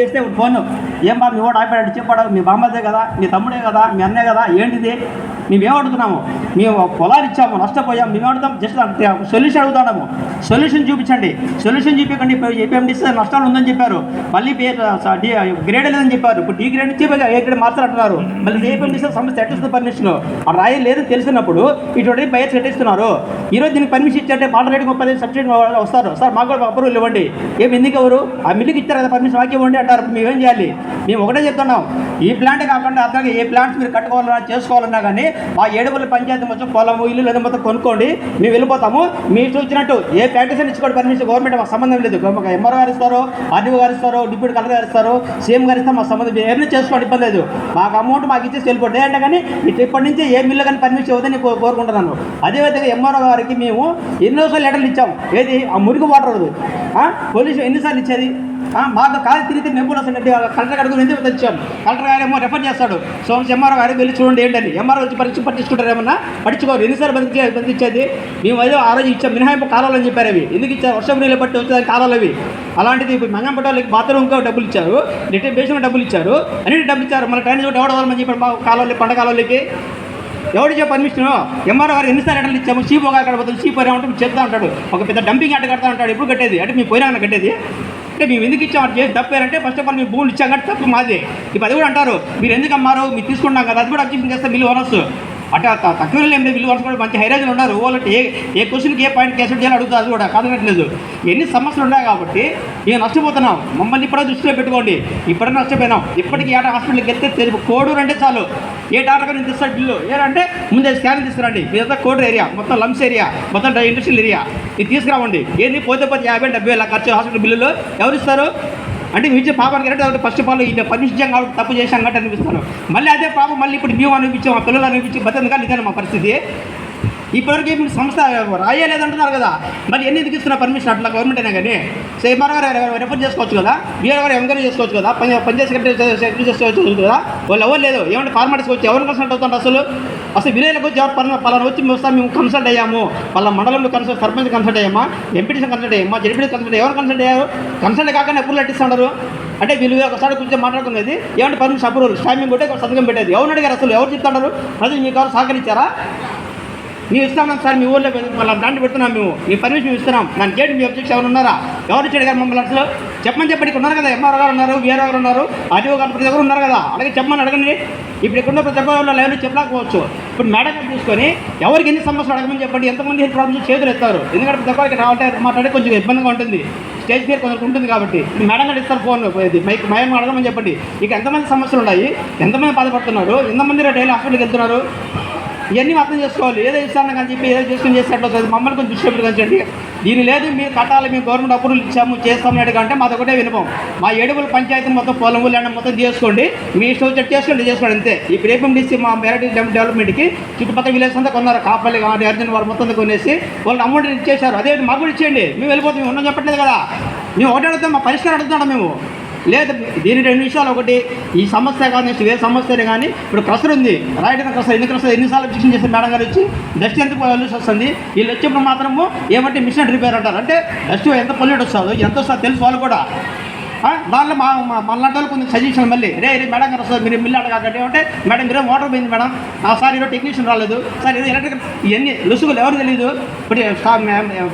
చేస్తే ఫోన్. ఏం బా మీ వాడు ఆపాడు చెప్పాడు మీ బామ్మదే కదా మీ తమ్ముడే కదా మీ అన్నే కదా ఏంటిది? మేము అడుగుతున్నాము మేము పొలాలు ఇచ్చాము నష్టపోయాము మేము అడుగుతాం జస్ట్ సొల్యూషన్ అడుగుతున్నాము. సొల్యూషన్ చూపించండి. సొల్యూషన్ చూపించండి ఏపీఎండిస్తే నష్టాలు ఉందని చెప్పారు. మళ్ళీ గ్రేడ్ లేదని చెప్పారు. ఇప్పుడు డీ గ్రేడ్ ఇచ్చి ఏ గ్రేడ్ మార్చాలంటున్నారు. మళ్ళీ ఏపీఎండిస్తే సమస్య ఎట్టిస్తుంది పర్మిషన్ ఆ రాయి లేదని తెలిసినప్పుడు ఇటువంటి బయట సెట్టిస్తున్నారు ఈరోజు దీనికి పర్మిషన్ ఇచ్చారంటే మాట రేటు ముప్పై సబ్సిడీ వస్తారు. సార్ మాకు కూడా అప్రూవల్ ఇవ్వండి. ఏమి ఎందుకు ఎవరు? ఆ మిల్లుకి ఇచ్చారు కదా పర్మిషన్. మాకు ఉండి అంటారు. మేమేం చేయాలి? మేము ఒకటే చెప్తున్నాం. ఈ ప్లాంట్ కాకుండా అర్థంగా ఏ ప్లాంట్స్ మీరు కట్టుకోవాలన్నా చేసుకోవాలన్నా కానీ మా ఏడుగుల పంచాయతీ మొత్తం పొలము ఇల్లు లేదా మొత్తం కొనుక్కోండి. మేము వెళ్ళిపోతాము. మీరు చూసినట్టు ఏ ప్యాకేజ్ ఇచ్చుకోండి పర్మిషన్ గవర్నమెంట్ మాకు సంబంధం లేదు. ఎంఆర్ఓ గారు ఇస్తారు ఆర్డీఓ గారు ఇస్తారు డిప్యూటీ కలెక్టర్ గారు ఇస్తారు సీఎం గారు ఇస్తారు మాకు సంబంధం ఏమైనా చేసుకోండి ఇబ్బంది లేదు. మాకు అమౌంట్ మాకు ఇచ్చేసి వెళ్ళిపోతే అంటే కానీ ఇటు ఇప్పటి నుంచి ఏ మిల్లు కానీ పర్మిషన్ ఇవ్వదని కో- కోరుకుంటున్నాను అదేవిధంగా ఎంఆర్ఓ గారికి మేము ఎన్నోసార్లు లెటర్లు ఇచ్చాము ఏది? ఆ మురికి వాటర్ పోలీసు ఎన్నిసార్లు ఇచ్చేది? మాతో కాదు తిరిగి నెంబర్ వస్తుంది. కలెక్టర్ గారికి ఎందుకు తెచ్చాను కలెక్టర్ గారు ఏమో రెఫర్ చేస్తాడు. సో ఎంఆర్ఓ గారికి వెళ్ళి చూడండి ఏంటని. ఎంఆర్ఓ వచ్చి పరీక్ష పట్టించుకుంటారు ఏమన్నా? పట్టించుకోరు. ఎన్నిసార్లు బంధించే బంధించేది? మేము ఏదో ఆ రోజు ఇచ్చాం. మినహాయింపు కాలాలు అని చెప్పారు అవి. ఎందుకు ఇచ్చారు? వర్షం నీళ్ళు పట్టి వచ్చేదాని కాలాలు అవి. అలాంటిది ఇప్పుడు మంగంపట వాళ్ళకి బాత్రూమ్కి డబ్బులు ఇచ్చారు. రిటర్న్ బేసిన డబ్బులు ఇచ్చారు. అన్నిటి డబ్బులు ఇచ్చారు. మన ట్రైన్ చోట ఎవడ వాళ్ళని చెప్పారు మా కాలంలో పండగాలకి కాలువలకి? ఎవడు చెప్ప పర్మిషన్ ఎంఆర్ఓ గారు ఎన్నిసార్లు అటలు ఇచ్చాము? చీప్ ఒక అక్కడ పోతుంది చీప్ అని చెప్తా ఉంటాడు. ఒక పెద్ద డంపింగ్ అట్ట కడతా ఉంటాడు. ఎప్పుడు కట్టేది? అంటే మీ పోయినా కట్టేది? అంటే మేము ఎందుకు ఇచ్చాం? అది చేసి తప్పారంటే ఫస్ట్ ఆఫ్ ఆల్ మేము భూములు ఇచ్చాం కాబట్టి తప్పు మాదే. ఇప్పుడు అది కూడా అంటారు మీరు ఎందుకు అమ్మారు? మీరు తీసుకున్నాం కదా. అది కూడా అబ్జెక్షన్ చేస్తే బిల్లు ఓనర్స్ అంటే తక్కువ ఏం లేదు బిల్లు కూడా మంచి హైరాజులు ఉన్నారు. వాళ్ళకి ఏ ఏ క్వశ్చన్కి ఏ పాయింట్ కేసు చేయాలి అడుగుతారు అది కూడా కాదనట్లేదు. ఎన్ని సమస్యలు ఉన్నాయి కాబట్టి ఇక నష్టపోతున్నాం. మమ్మల్ని ఇప్పుడే దృష్టిలో పెట్టుకోండి. ఇప్పుడే నష్టపోయినాం. ఇప్పటికి ఏటా హాస్పిటల్కి వెళ్తే తెలుపు కోడూరు అంటే చాలు. ఏ డాక్టర్ నేను తెస్తాడు బిల్లు? ఏంటంటే ముందే స్కాన్ తీసుకురండి మీదంతా కోడూరు ఏరియా మొత్తం లంప్స్ ఏరియా మొత్తం ఇండస్ట్రియల్ ఏరియా ఇది తీసుకురావండి. ఏంది? పోతే పోతే యాభై డెబ్బై వేల ఖర్చు హాస్పిటల్ బిల్లులు. ఎవరు ఇస్తారు? అంటే మీ ఇచ్చే పాపానికి కరెక్ట్ ఫస్ట్ ఆఫ్ ఆల్ ఇది పర్మిషన్ కాబట్టి తప్పు చేశాం కాబట్టి అనిపిస్తాను. మళ్ళీ అదే పాపం మళ్ళీ ఇప్పుడు మేము అనిపించాం మా పిల్లలు అనిపించి బతుంది కానీ ఇదే మా పరిస్థితి? ఇప్పటివరకు ఇప్పుడు సంస్థ రాయలేదంటున్నారు కదా. మరి ఎన్ని ఎందుకు ఇస్తున్న పర్మిషన్ అట్లా గవర్నమెంట్ అయినా కానీ. సరే ఎంఆర్ గారు రెఫర్ చేసుకోవచ్చు కదా? బీఆర్ గారు ఎంక్వైరీ చేసుకోవచ్చు కదా? పని పంచాయతీ సెక్రటరీ సెక్రటరీ చేసుకోవచ్చు కదా? వాళ్ళు ఎవరు లేదు ఏమంటే ఫార్మాలిటీస్ వచ్చి ఎవరు కన్సల్ట్ అవుతారు అసలు? అసలు విలేజ్కి వచ్చి ఎవరు పలానా పలానా వచ్చి మేము వస్తాం మేము కన్సల్ట్ అయ్యాము. వాళ్ళ మండలంలో కన్సల్ట్ సర్పంచ్ కన్సల్ట్ అయ్యామా? ఎంపీటీసీ కన్సల్ట్ అయ్యామా? జడ్పీ కన్సల్ట్ ఎవరు కన్సల్ట్ అయ్యారు? కన్సల్ట్ కాకుండా ఎప్పుడు లెట్టిస్తున్నారు అంటే వీళ్ళు ఒకసారి కూర్చొని మాట్లాడుకునేది ఏమంటే పర్మిషన్ అప్రూవల్ స్టామింగ్ కొట్టే సంతకం పెట్టేది. ఎవరు అడిగారు అసలు? ఎవరు చెప్తున్నారు ప్రజలు మీకు ఎవరు సహకరించారా? మేము ఇస్తాం సార్ మీ ఊళ్ళో మళ్ళీ దాంట్లో పెడుతున్నాం మేము. మీ పర్మిషన్ ఇస్తున్నాం. దానికి గేట్ మీ అబ్జెక్ట్స్ ఎవరు ఉన్నారా? ఎవరు చెడు గారు మమ్మల్ని అసలు? చెప్పమని చెప్పండి ఉన్నారు కదా ఎంఆర్ గారు ఉన్నారు వీఆర్ గారు ఉన్నారు ఆర్టీఓ గారు ప్రతి ఒక్కరు ఉన్నారు కదా. అలాగే చెప్పమని అడగండి. ఇప్పుడు ఇక్కడ ప్రతి ఒక్కరు లైవ్లో చెప్పలేకపోవచ్చు. ఇప్పుడు మేడం గారు చూసుకొని ఎవరికి ఎన్ని సమస్యలు అడగమని చెప్పండి ఎంతమంది హెల్త్ ప్రాబ్లమ్స్ చేతులు ఎత్తారు? ఎందుకంటే ప్రతి ఒక్కరికి రావాలంటే మాట్లాడే కొంచెం ఇబ్బందిగా ఉంటుంది. స్టేజ్ పేరు కొందరు ఉంటుంది కాబట్టి. ఇప్పుడు మేడం గారు ఇస్తారు ఫోన్ ఇది మైక్ మయం అడగమని చెప్పండి. ఇక ఎంతమంది సమస్యలు ఉన్నాయి? ఎంతమంది బాధపడుతున్నారు? ఎంతమంది డైలీ హాస్పిటల్కి వెళ్తున్నారు? ఇవన్నీ అర్థం చేసుకోవాలి. ఏదో ఇస్తాను కానీ చెప్పి ఏదో చేసుకుని చేసేట్లు వస్తుంది మమ్మల్ని కొంచెం దృష్టి కంచండి దీని లేదు మీరు కట్టాలి మేము గవర్నమెంట్ అప్రూవల్ ఇచ్చాము చేస్తాము అంటే మాది ఒకటే వినపం. మా ఏడుగుల పంచాయతీ మొత్తం పొలం ల్యాండ్ మొత్తం చేసుకోండి మీ ఇష్టం వచ్చేట్టు చేసుకోండి చేసుకోండి అంతే. ఈ ప్రేపండిసి మా మెరటి డెవలప్మెంట్కి చుట్టుపక్కల విలేజ్ అంతా కొన్నారు. కాపల్లి కానీ అర్జున్ వారు మొత్తం కొనేసి వాళ్ళు అమౌంట్ ఇచ్చేశారు. అదే మాకు కూడా ఇచ్చేయండి. మేము వెళ్ళిపోతాం. మేము ఉన్నాం చెప్పట్లేదు కదా. మేము ఒకటి అడుగుతాం మా పరిష్కారం అడుగుతున్నాం మేము. లేదు దీని రెండు విషయాలు ఒకటి. ఈ సమస్య కానీ నెక్స్ట్ వేరే సమస్యనే కానీ ఇప్పుడు క్రషర్ ఉంది. రాయడం క్రషర్ ఎన్ని క్రషర్ ఎన్నిసార్లు అబ్జెక్షన్ చేసి మేడం గారు వచ్చి? డస్ట్ ఎంత పొల్యూషన్ వస్తుంది? వీళ్ళు వచ్చినప్పుడు మాత్రము ఏమంటే మిషన్ రిపేర్ అంటారు. అంటే డస్ట్ ఎంత పొల్యూట్ వస్తుందో ఎంత వస్తుందో తెలుసు వాళ్ళు కూడా. దానిలో మా మా- మనలాంటి కొంచెం సజెషన్ మళ్ళీ. రే రే మేడం గారు వస్తుంది మీరు మిల్లు అడగకండి. అంటే మేడం మీరే మోటార్ పోయింది మేడం. ఆ సార్ ఈరోజు టెక్నీషియన్ రాలేదు. సార్ ఇది ఎలక్ట్రిక్ ఇవన్నీ లుసుగులు ఎవరు తెలియదు ఇప్పుడు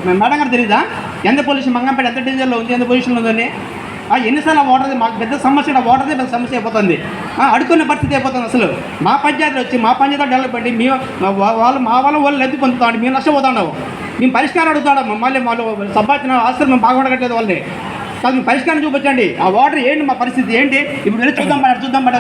మేడం గారు తెలియదా ఎంత పొల్యూషన్ మంగంపేట ఎంత డీజిల్లో ఉంది? ఎంత పొల్యూషన్లో ఉందని ఎన్నిసార్లు వాటర్ మాకు పెద్ద సమస్య ఆ వాటర్దే పెద్ద సమస్య అయిపోతుంది. అడుకున్న పరిస్థితి అయిపోతుంది అసలు. మా పంచాయతీ వచ్చి మా పంచాయతీ డెవలప్మెంట్ మీ మేము వాళ్ళు మా వాళ్ళ వాళ్ళు లబ్ధి పొందుతాడు మేము నష్టపోతున్నాము మేము పరిష్కారం అడుగుతాడు మళ్ళీ వాళ్ళు సంపాదించిన ఆస్తులు మేము బాగుండగట్లేదు వాళ్ళని. కాదు పరిష్కారం చూపించండి. ఆ వాటర్ ఏంటి మా పరిస్థితి ఏంటి? ఇప్పుడు వెళ్ళి చూద్దాం మరి చూద్దాం మరి